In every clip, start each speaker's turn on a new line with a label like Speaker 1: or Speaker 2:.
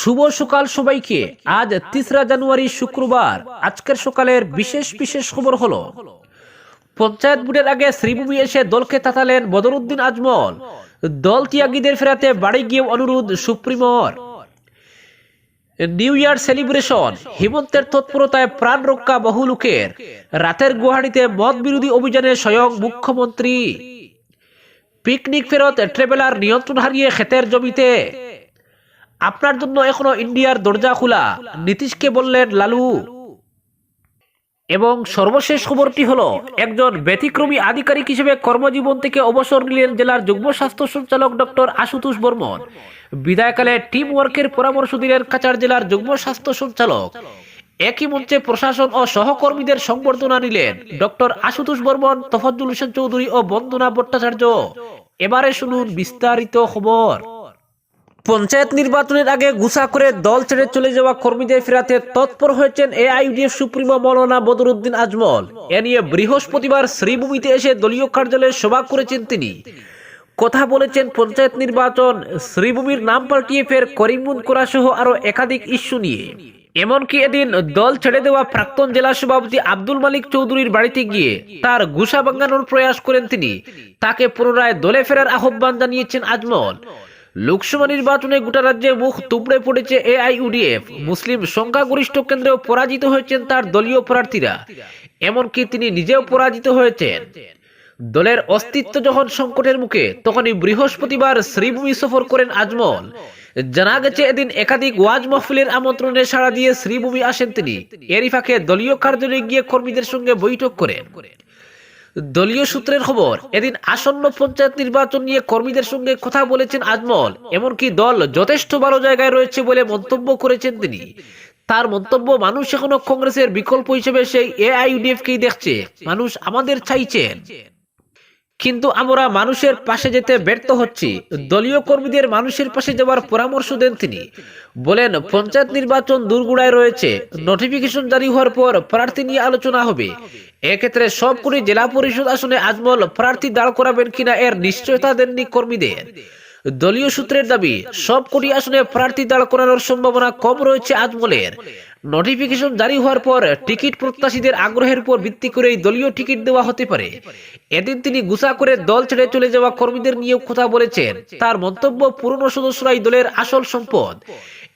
Speaker 1: শুভ সকাল সবাইকে। আজ তিসরা জানুয়ারি শুক্রবার। আজকের সকালের বিশেষ বিশেষ খবর হলো, পঞ্চায়েত ভোটের আগে শ্রীভূমি এসে দলকে তাতালেন বদরুদ্দিন আজমল। দল ত্যাগীদের ফেরাতে বাড়ি গিয়ে অনুরোধ সুপ্রিমোর। নিউ ইয়ার সেলিব্রেশন, হিমন্তের তৎপরতায় প্রাণ রক্ষা বহু লোকের। রাতের গুয়াহাটিতে মদ বিরোধী অভিযানে স্বয়ং মুখ্যমন্ত্রী। পিকনিক ফেরত ট্রেভেলার নিয়ন্ত্রণ হারিয়ে ক্ষেতের জমিতে। আপনার জন্য এখনও ইন্ডিয়ার দরজা খোলা। নীতিশকে বললেন, লালু। এবং সর্বশেষ খবরটি হলো, একজন ব্যতিক্রমী আধিকারিক হিসেবে কর্মজীবন থেকে অবসর নিলেন জেলার যুগ্ম স্বাস্থ্য সঞ্চালক ডক্টর আশুতোষ বর্মন। বিদায়কালে টিম ওয়ার্কের পরামর্শ দিলেন কাছাড় জেলার যুগ্ম স্বাস্থ্য সঞ্চালক। একই মঞ্চে প্রশাসন ও সহকর্মীদের সংবর্ধনা নিলেন ডক্টর আশুতোষ বর্মন, তফাজ্জুল হোসেন চৌধুরী ও বন্দনা ভট্টাচার্য। এবারে শুনুন বিস্তারিত খবর। পঞ্চায়েত নির্বাচনের আগে গুছা করে দল ছেড়ে চলে যাওয়া কর্মীদের ফেরাতে তৎপর হয়েছেন এ এআইডিএফ সুপ্রিমো মৌলানা বদরুদ্দিন আজমল। এ নিয়ে বৃহস্পতিবার শ্রীভূমিতে এসে দলীয় কার্যালয়ে সভা করেছেন তিনি। কথা বলেছেন পঞ্চায়েত নির্বাচন, শ্রীভূমির নাম পাল্টিয়ে ফের করিমুন করা সহ আরও একাধিক ইস্যু নিয়ে। এমনকি এদিন দল ছেড়ে দেওয়া প্রাক্তন জেলা সভাপতি আব্দুল মালিক চৌধুরীর বাড়িতে গিয়ে তার গুসা ভাঙানোর প্রয়াস করেন তিনি। তাকে পুনরায় দলে ফেরার আহ্বান জানিয়েছেন আজমল। লোকসভা নির্বাচনে গোটা রাজ্যে মুখ তুবড়ে পড়েছে এআইইউডিএফ। মুসলিম সংখ্যাগরিষ্ঠ কেন্দ্রেও পরাজিত হয়েছেন তার দলীয় প্রার্থীরা। এমনকি তিনি নিজেও পরাজিত হয়েছেন। দলের অস্তিত্ব যখন সংকটের মুখে, তখনই বৃহস্পতিবার শ্রীভূমি সফর করেন আজমল। জানা গেছে এদিন একাধিক ওয়াজ মহফিলের আমন্ত্রণে সাড়া দিয়ে শ্রীভূমি আসেন তিনি। এরই ফাঁকে দলীয় কার্যালয়ে গিয়ে কর্মীদের সঙ্গে বৈঠক করেন। দলীয় সূত্রের খবর, এদিন আসন্ন পঞ্চায়েত নির্বাচন নিয়ে কর্মীদের সঙ্গে কথা বলেছেন আজমল। এমনকি দল যথেষ্ট ভালো জায়গায় রয়েছে বলে মন্তব্য করেছেন তিনি। তার মন্তব্য মানুষ এখনও কংগ্রেসের বিকল্প হিসেবে সেই এআইউডিএফকেই দেখছে। মানুষ আমাদের চাইছেন। কিন্তু আমরা মানুষের পাশে যেতে ব্যর্থ হচ্ছি। দলীয় কর্মীদের মানুষের পাশে যাওয়ার পরামর্শ দেন তিনি। বলেন, পঞ্চায়েত নির্বাচন দুর্গুড়ায় রয়েছে। নোটিফিকেশন জারি হওয়ার পর প্রার্থী নিয়ে আলোচনা হবে। এক্ষেত্রে সবকটি জেলা পরিষদ আসনে আজমল প্রার্থী দাঁড় করাবেন কিনা এর নিশ্চয়তা দেননি কর্মীদের। দলীয় সূত্রের দাবি সবকটি আসনে প্রার্থী দাঁড় করানোর সম্ভাবনা কম রয়েছে আজমলের। নোটিফিকেশন জারি হওয়ার পর টিকিট প্রত্যাশীদের আগ্রহের উপর ভিত্তি করেই দলীয় টিকিট দেওয়া হতে পারে। এদিন তিনি গুছা করে দল ছেড়ে চলে যাওয়া কর্মীদের নিয়েও কথা বলেছেন। তার মন্তব্য পুরনো সদস্যরাই দলের আসল সম্পদ।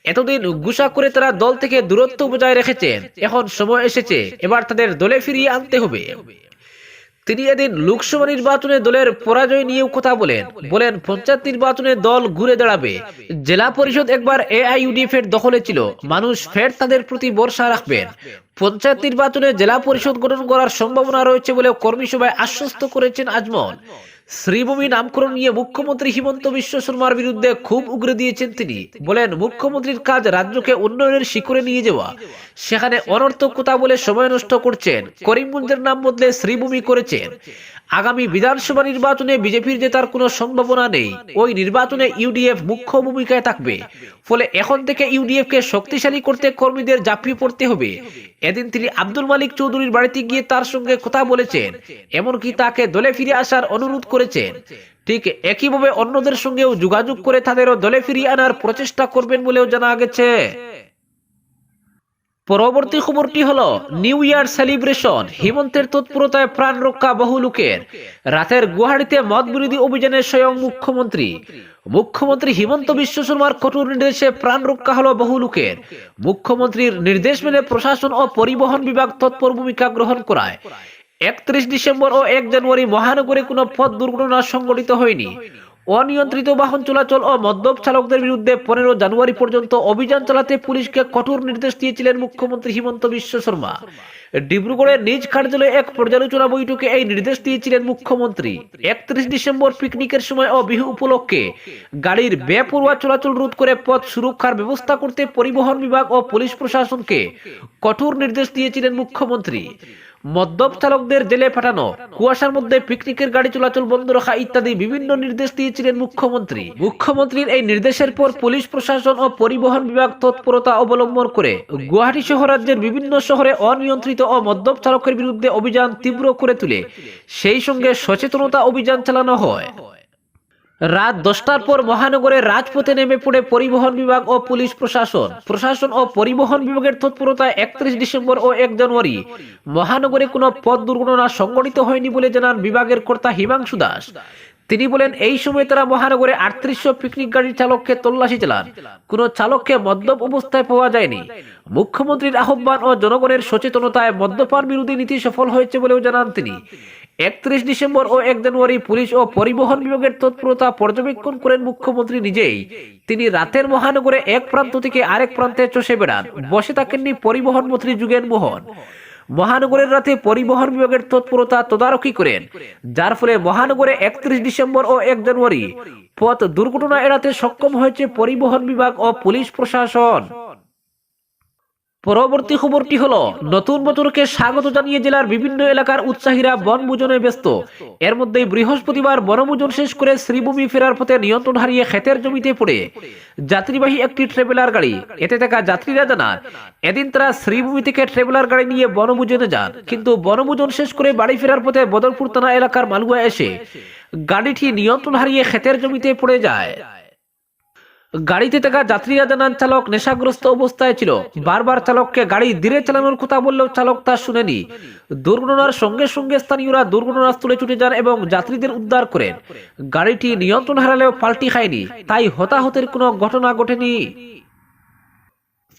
Speaker 1: এতদিন গুসা করে তারা দল থেকে দূরত্ব বজায় রেখেছেন। এখন সময় এসেছে, এবার তাদের দলে ফিরিয়ে আনতে হবে। তিনি এদিন লোকসভা নির্বাচনে দলের পরাজয় নিয়েও কথা বলেন। বলেন, পঞ্চায়েত নির্বাচনে দল ঘুরে দাঁড়াবে। জেলা পরিষদ একবার এআইইউডিএফ এর দখলে ছিল। মানুষ ফের তাদের প্রতি ভরসা রাখবেন। পঞ্চায়েত নির্বাচনে জেলা পরিষদ গঠন করার সম্ভাবনা রয়েছে বলে কর্মী সভায় আশ্বস্ত করেছেন আজমল। শ্রীভূমি নামকরণ নিয়ে মুখ্যমন্ত্রী হিমন্ত বিশ্ব শর্মার বিরুদ্ধে খুব উগরে দিয়েছেন তিনি। বলেন, মুখ্যমন্ত্রীর কাজ রাজ্যকে উন্নয়নের শিখরে নিয়ে যাওয়া। সেখানে অনর্থক কথা বলে সময় নষ্ট করছেন। করিমগঞ্জের নাম বদলে শ্রীভূমি করেছেন। আগামী বিধানসভা নির্বাচনে বিজেপির জেতার কোনো সম্ভাবনা নেই। ওই নির্বাচনে ইউডিএফ মুখ্য ভূমিকায় থাকবে। ফলে এখন থেকে ইউডিএফ কে শক্তিশালী করতে কর্মীদের ঝাঁপিয়ে পড়তে হবে। এদিন তিনি আব্দুল মালিক চৌধুরীর বাড়িতে গিয়ে তার সঙ্গে কথা বলেছেন। এমনকি তাকে দলে ফিরে আসার অনুরোধ করেছেন। ঠিক একইভাবে অন্যদের সঙ্গেও যোগাযোগ করে তাদেরও দলে ফিরিয়ে আনার প্রচেষ্টা করবেন বলেও জানা গেছে। পরবর্তী খবরটি হলো, নিউ ইয়ার সেলিব্রেশন, হিমন্তের তৎপরতায় প্রাণ রক্ষা বহু লোকের। রাতের গুয়াহাটিতে মদ বিরোধী অভিযানে স্বয়ং মুখ্যমন্ত্রী। মুখ্যমন্ত্রী হিমন্ত বিশ্ব শর্মার কঠোর নির্দেশে প্রাণ রক্ষা হলো বহু লোকের। মুখ্যমন্ত্রীর নির্দেশ মেনে প্রশাসন ও পরিবহন বিভাগ তৎপর ভূমিকা গ্রহণ করায়। একত্রিশ ডিসেম্বর ও এক জানুয়ারি মহানগরে কোনো পথ দুর্ঘটনা সংঘটিত হয়নি। অনিয়ন্ত্রিত বাহন চলাচল ও মদ্যপ চালকদের বিরুদ্ধে পনেরো জানুয়ারি পর্যন্ত অভিযান চালাতে পুলিশকে কঠোর নির্দেশ দিয়েছিলেন মুখ্যমন্ত্রী হিমন্ত বিশ্ব শর্মা। ডিব্রুগড়ে নিজ কার্যালয়ে এক পর্যালোচনা বৈঠকে এই নির্দেশ দিয়েছিলেন মুখ্যমন্ত্রী। একত্রিশ ডিসেম্বর পিকনিকের সময় ও বিহু উপলক্ষে গাড়ির বেপরোয়া চলাচল রোধ করে পথ সুরক্ষার ব্যবস্থা করতে পরিবহন বিভাগ ও পুলিশ প্রশাসনকে কঠোর নির্দেশ দিয়েছিলেন মুখ্যমন্ত্রী। মদ্যপ চালকদের জেলে পাঠানো, কুয়াশার মধ্যে পিকনিকের গাড়ি চলাচল বন্ধ রাখা ইত্যাদি বিভিন্ন নির্দেশ দিয়েছিলেন মুখ্যমন্ত্রী। মুখ্যমন্ত্রীর এই নির্দেশের পর পুলিশ প্রশাসন ও পরিবহন বিভাগ তৎপরতা অবলম্বন করে গুয়াহাটি সহ রাজ্যের বিভিন্ন শহরে অনিয়ন্ত্রিত ও মদ্যপ চালকের বিরুদ্ধে অভিযান তীব্র করে তুলে। সেই সঙ্গে সচেতনতা অভিযান চালানো হয়। রাত দশটার পর মহানগরের রাজপথে নেমে পড়ে পরিবহন বিভাগ ও পুলিশ প্রশাসন। প্রশাসন ও পরিবহন বিভাগের তৎপরতায় একত্রিশ ডিসেম্বর ও এক জানুয়ারি। মহানগরে কোনো পথ দুর্ঘটনা সংঘটিত হয়নি বলে জানান বিভাগের কর্তা হিমাংশু দাস। তিনি বলেন, এই সময় তারা মহানগরে আটত্রিশশো পিকনিক গাড়ির চালককে তল্লাশি চালান। কোনো চালককে মদ্যপ অবস্থায় পাওয়া যায়নি। মুখ্যমন্ত্রীর আহ্বান ও জনগণের সচেতনতায় মদ্যপান বিরোধী নীতি সফল হয়েছে বলেও জানান তিনি। একত্রিশ ডিসেম্বর ও এক জানুয়ারি পুলিশ ও পরিবহন বিভাগের তৎপরতা পর্যবেক্ষণ করেন মুখ্যমন্ত্রী নিজেই। তিনি রাতের মহানগরে এক প্রান্ত থেকে আরেক প্রান্তে চষে বেড়ান। বসে থাকেননি পরিবহন মন্ত্রী যুগেন মোহন। মহানগরের রাতে পরিবহন বিভাগের তৎপরতা তদারকি করেন। যার ফলে মহানগরে একত্রিশ ডিসেম্বর ও এক জানুয়ারি পথ দুর্ঘটনা এড়াতে সক্ষম হয়েছে পরিবহন বিভাগ ও পুলিশ প্রশাসন। পরবর্তী খবরটি হলো, নতুন বছরকে স্বাগত জানিয়ে জেলার বিভিন্ন এলাকার উৎসাহীরা বনভোজনে ব্যস্ত। এর মধ্যে বৃহস্পতিবার বনভোজন শেষ করে শ্রীভূমি ফেরার পথে নিয়ন্ত্রণ হারিয়ে ক্ষেতের জমিতে পড়ে যাত্রীবাহী একটি ট্রেভেলার গাড়ি। এতে থাকা যাত্রীরা জানান এদিন তারা শ্রীভূমি থেকে ট্রেভেলার গাড়ি নিয়ে বনভোজনে যান। কিন্তু বনভোজন শেষ করে বাড়ি ফেরার পথে বদরপুর থানা এলাকার মালুয়া এসে গাড়িটি নিয়ন্ত্রণ হারিয়ে ক্ষেতের জমিতে পড়ে যায়। গাড়িতে থাকা যাত্রীরা জানান, চালক নেশাগ্রস্ত অবস্থায় ছিল। বারবার চালককে গাড়ি ধীরে চালানোর কথা বললেও চালক তা শুনেনি। দুর্ঘটনার সঙ্গে সঙ্গে স্থানীয়রা দুর্ঘটনাস্থলে ছুটে যান এবং যাত্রীদের উদ্ধার করেন। গাড়িটি নিয়ন্ত্রণ হারালেও পাল্টি খায়নি। তাই হতাহতের কোনো ঘটনা ঘটেনি।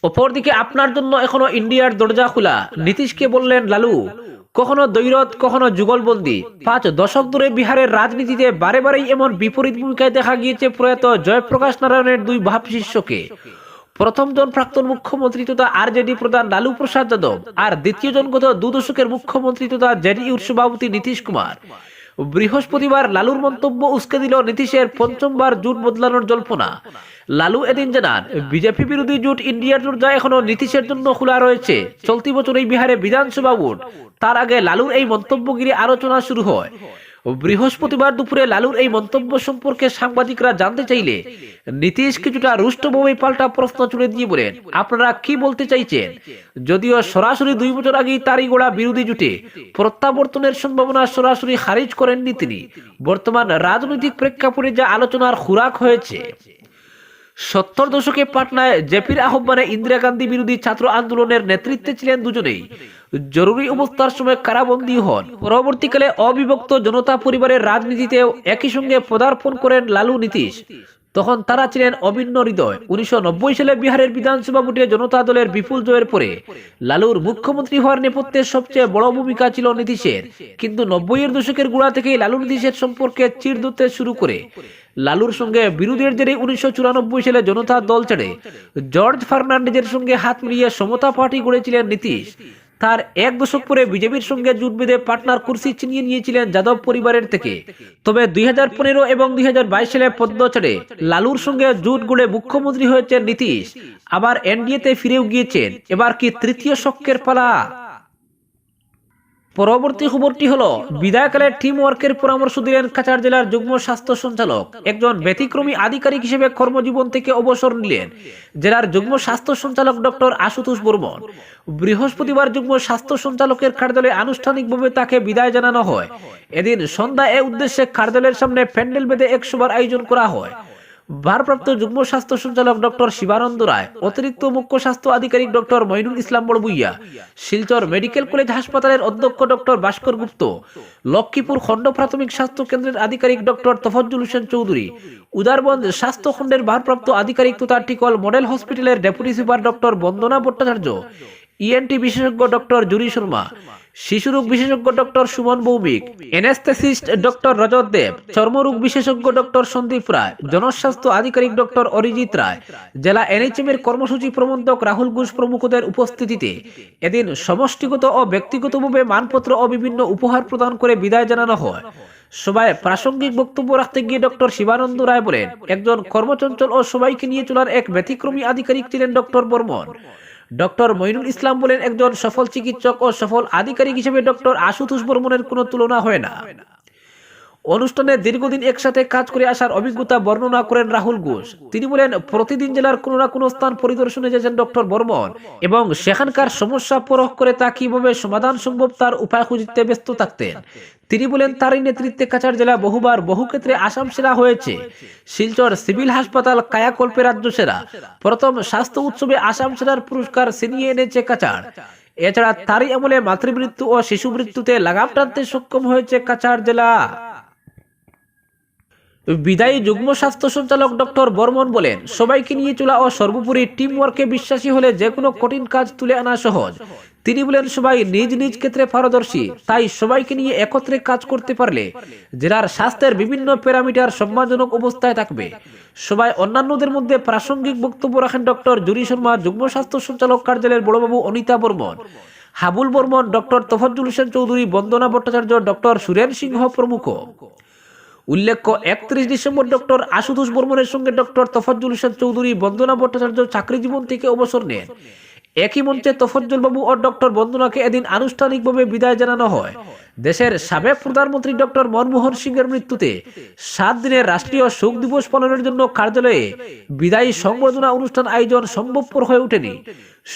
Speaker 1: অপরদিকে আপনার জন্য এখনও ইন্ডিয়ার দরজা খোলা। নীতিশকে বললেন, লালু কখনো দৈরত, কখনো যুগলবন্দি। পাঁচ দশক ধরে বিহারের রাজনীতিতে বারে বারেই এমন বিপরীত ভূমিকায় দেখা গিয়েছে প্রয়াত জয়প্রকাশ নারায়ণের দুই ভাব শিষ্যকে। প্রথম জন প্রাক্তন মুখ্যমন্ত্রী তথা আরজেডি প্রধান লালু প্রসাদ যাদব আর দ্বিতীয় জন গত দু দশকের মুখ্যমন্ত্রী তথা জেডিইউর সভাপতি নীতিশ কুমার। বৃহস্পতিবার লালুর মন্তব্য উস্কে দিল নীতিশের পঞ্চমবার জোট বদলানোর জল্পনা। লালু এদিন জানান, বিজেপি বিরোধী জোট ইন্ডিয়ার যা এখনও নীতিশের জন্য খোলা রয়েছে, চলতি বছর এই বিহারে বিধানসভা ভোট, তার আগে লালুর এই মন্তব্য ঘিরে আলোচনা শুরু হয়। বৃহস্পতিবার দুপুরে লালুর এই মন্তব্য সম্পর্কে সাংবাদিকরা জানতে চাইলে নীতিশ কিছুটা রুষ্টভাবে পাল্টা প্রশ্ন তুলে দিয়ে বলেন, আপনারা কি বলতে চাইছেন? যদিও সরাসরি দুই বছর আগেই তারই গোড়া বিরোধী জুটে প্রত্যাবর্তনের সম্ভাবনা সরাসরি খারিজ করেননি তিনি। বর্তমান রাজনৈতিক প্রেক্ষাপটে যা আলোচনার খুরাক হয়েছে। সত্তর দশকে পাটনায় জেপির আহ্বানে ইন্দিরা গান্ধী বিরোধী ছাত্র আন্দোলনের নেতৃত্বে ছিলেন দুজনেই। জরুরি অবস্থার সময় কারাবন্দী হন। পরবর্তীকালে অবিভক্ত জনতা পরিবারের রাজনীতিতেও একই সঙ্গে পদার্পণ করেন লালু নীতিশ। তখন তারা ছিলেন অভিন্ন হৃদয়। উনিশশো সালে বিহারের বিধানসভা ভোটে জনতা দলের বিপুল জয়ের পরে লালুর মুখ্যমন্ত্রী হওয়ার নেপথ্যে সবচেয়ে বড় ভূমিকা ছিল নীতিশের। কিন্তু নব্বইয়ের দশকের গোড়া থেকেই লালু নীতিশের সম্পর্কে চির ধরতে শুরু করে। লালুর সঙ্গে বিরোধীর জেরে উনিশশো চুরানব্বই সালে জনতা দল ছেড়ে জর্জ ফার্নান্ডেজের সঙ্গে হাত মিলিয়ে সমতা পার্টি গড়েছিলেন নীতিশ। তার এক দশক পরে বিজেপির সঙ্গে জুট বেঁধে পাটনার কুর্সি ছিনিয়ে নিয়েছিলেন যাদব পরিবারের থেকে। তবে দুই হাজার পনেরো এবং দুই হাজার বাইশ সালে পদ্ম ছেড়ে লালুর সঙ্গে জুট গড়ে মুখ্যমন্ত্রী হয়েছেন নীতিশ। আবার এনডিএতে ফিরেও গিয়েছেন। এবার কি তৃতীয় শক্কের পালা? পরবর্তী খবরটি হলো, বিদায়কালে টিম ওয়ার্কের পরামর্শ দিলেন কাছাড় জেলার যুগ্ম স্বাস্থ্য সঞ্চালক। একজন ব্যতিক্রমী আধিকারিক হিসেবে কর্মজীবন থেকে অবসর নিলেন জেলার যুগ্ম স্বাস্থ্য সঞ্চালক ডক্টর আশুতোষ বর্মন। বৃহস্পতিবার যুগ্ম স্বাস্থ্য সঞ্চালকের কার্যালয়ে আনুষ্ঠানিকভাবে তাকে বিদায় জানানো হয়। এদিন সন্ধ্যা এ উদ্দেশ্যে কার্যালয়ের সামনে প্যান্ডেল বেঁধে এক সভার আয়োজন করা হয়। ভারপ্রাপ্ত যুগ্ম স্বাস্থ্য সঞ্চালক ডক্টর শিবানন্দ রায়, অতিরিক্ত মুখ্য স্বাস্থ্য আধিকারিক ডক্টর মইনুল ইসলাম বড়বুইয়া, শিলচর মেডিকেল কলেজ হাসপাতালের অধ্যক্ষ ডক্টর ভাস্কর গুপ্ত, লক্ষ্মীপুর খণ্ড প্রাথমিক স্বাস্থ্য কেন্দ্রের আধিকারিক ডক্টর তফজ্জুল হোসেন চৌধুরী, উদারবন্দ স্বাস্থ্য খণ্ডের ভারপ্রাপ্ত আধিকারিক তথা টিকল মডেল হসপিটালের deputy super doctor Bandana Bhattacharya ENT বিশেষজ্ঞ ডক্টর জুরি শর্মা শিশুরোগ বিশেষজ্ঞ doctor Suman Bhowmik anaesthetist doctor Rajat Dev চর্মরোগ বিশেষজ্ঞ ডক্টর সন্দীপ রায়, জনস্বাস্থ্য আধিকারিক ডক্টর অরিজিৎ রায়, জেলা এনএইচএম এর কর্মসূচি প্রবন্ধক রাহুল ঘোষ প্রমুখদের উপস্থিতিতে এদিন সমষ্টিগত ও ব্যক্তিগতভাবে মানপত্র ও বিভিন্ন উপহার প্রদান করে বিদায় জানানো হয়। সবাই প্রাসঙ্গিক বক্তব্য রাখতে গিয়ে ডক্টর শিবানন্দ রায় বলেন, একজন কর্মচঞ্চল ও সবাইকে নিয়ে চলার এক ব্যতিক্রমী আধিকারিক ছিলেন ডক্টর বর্মন। ডক্টর মইনুল ইসলাম বলেন, একজন সফল চিকিৎসক ও সফল আধিকারিক হিসেবে ডক্টর আশুতোষ বর্মনের কোনো তুলনা হয় না। অনুষ্ঠানে দীর্ঘদিন একসাথে কাজ করে আসার অভিজ্ঞতা বর্ণনা করেন রাহুল ঘোষ। তিনি বলেন, প্রতিদিন জেলার কোনো না কোনো স্থান পরিদর্শনে যাচ্ছেন ডক্টর বর্মন এবং সেখানকার সমস্যা পরখ করে তা কীভাবে সমাধান সম্ভব তার উপায় খুঁজতে ব্যস্ত থাকতেন। তিনি বলেন, তারই নেতৃত্বে কাছাড় জেলা বহুবার বহু ক্ষেত্রে আসাম সেরা হয়েছে। শিলচর সিভিল হাসপাতাল কায়াকল্পে রাজ্য সেরা। প্রথম স্বাস্থ্য উৎসবে আসাম সেরার পুরস্কার ছিনিয়ে এনেছে কাছাড়। এছাড়া তারই আমলে মাতৃমৃত্যু ও শিশু মৃত্যুতে লাগাম টানতে সক্ষম হয়েছে কাছাড় জেলা। বিদায়ী যুগ্ম স্বাস্থ্য সঞ্চালক ডক্টর বর্মন বলেন, সবাইকে নিয়ে চলা ও সর্বোপরি টিম ওয়ার্কে বিশ্বাসী হলে যে কোনো কঠিন কাজ তুলে আনা সহজ। তিনি বলেন, সবাই নিজ নিজ ক্ষেত্রে পারদর্শী, তাই সবাইকে নিয়ে একত্রে কাজ করতে পারলে জেলার স্বাস্থ্যের বিভিন্ন প্যারামিটার সম্মানজনক অবস্থায় থাকবে। সবাই অন্যান্যদের মধ্যে প্রাসঙ্গিক বক্তব্য রাখেন ডক্টর জুরি শর্মা, যুগ্ম স্বাস্থ্য সঞ্চালক কার্যালয়ের বড়বাবু অনিতা বর্মন। হাবুল বর্মন, ডক্টর তফাজ্জুল হোসেন চৌধুরী, বন্দনা ভট্টাচার্য, ডক্টর সুরেন সিংহ প্রমুখ। উল্লেখ্য, একত্রিশ ডিসেম্বর ডক্টর আশুতোষ বর্মনের সঙ্গে ডক্টর তফাজ্জুল হোসেন চৌধুরী বন্দনা ভট্টাচার্য চাকরি জীবন থেকে অবসর নেন। একই মঞ্চে তফজ্জল বাবু ও ডক্টর বন্দনাকে এদিন আনুষ্ঠানিকভাবে বিদায় জানানো হয়। দেশের সাবেক প্রধানমন্ত্রী ডক্টর মনমোহন সিংয়ের মৃত্যুতে সাত দিনের রাষ্ট্রীয় শোক দিবস পালনের জন্য কার্যালয়ে বিদায়ী সংবর্ধনা অনুষ্ঠান আয়োজন সম্ভবপর হয়ে ওঠেনি।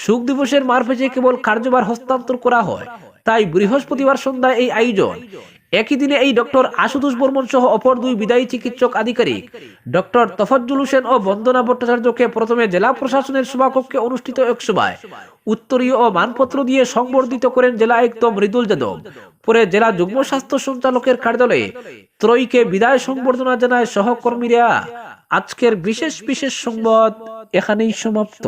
Speaker 1: শোক দিবসের মারফেজে কেবল কার্যভার হস্তান্তর করা হয়, তাই বৃহস্পতিবার সন্ধ্যায় এই আয়োজন একই দিনে এই ডক্টর আশুতোষ বর্মন সহ অপর দুই বিদায়ী চিকিৎসক আধিকারিক। ডক্টর তফজ্জুল হোসেন ও বন্দনা ভট্টাচার্যকে প্রথমে জেলা প্রশাসনের সভাকক্ষে অনুষ্ঠিত এক সভায় উত্তরীয় ও মানপত্র দিয়ে সংবর্ধিত করেন জেলা আয়ুক্ত মৃদুল যাদব। পরে জেলা যুগ্ম স্বাস্থ্য সঞ্চালকের কার্যালয়ে ত্রয়ীকে বিদায় সংবর্ধনা জানায় সহকর্মীরা। আজকের বিশেষ বিশেষ সংবাদ এখানেই সমাপ্ত।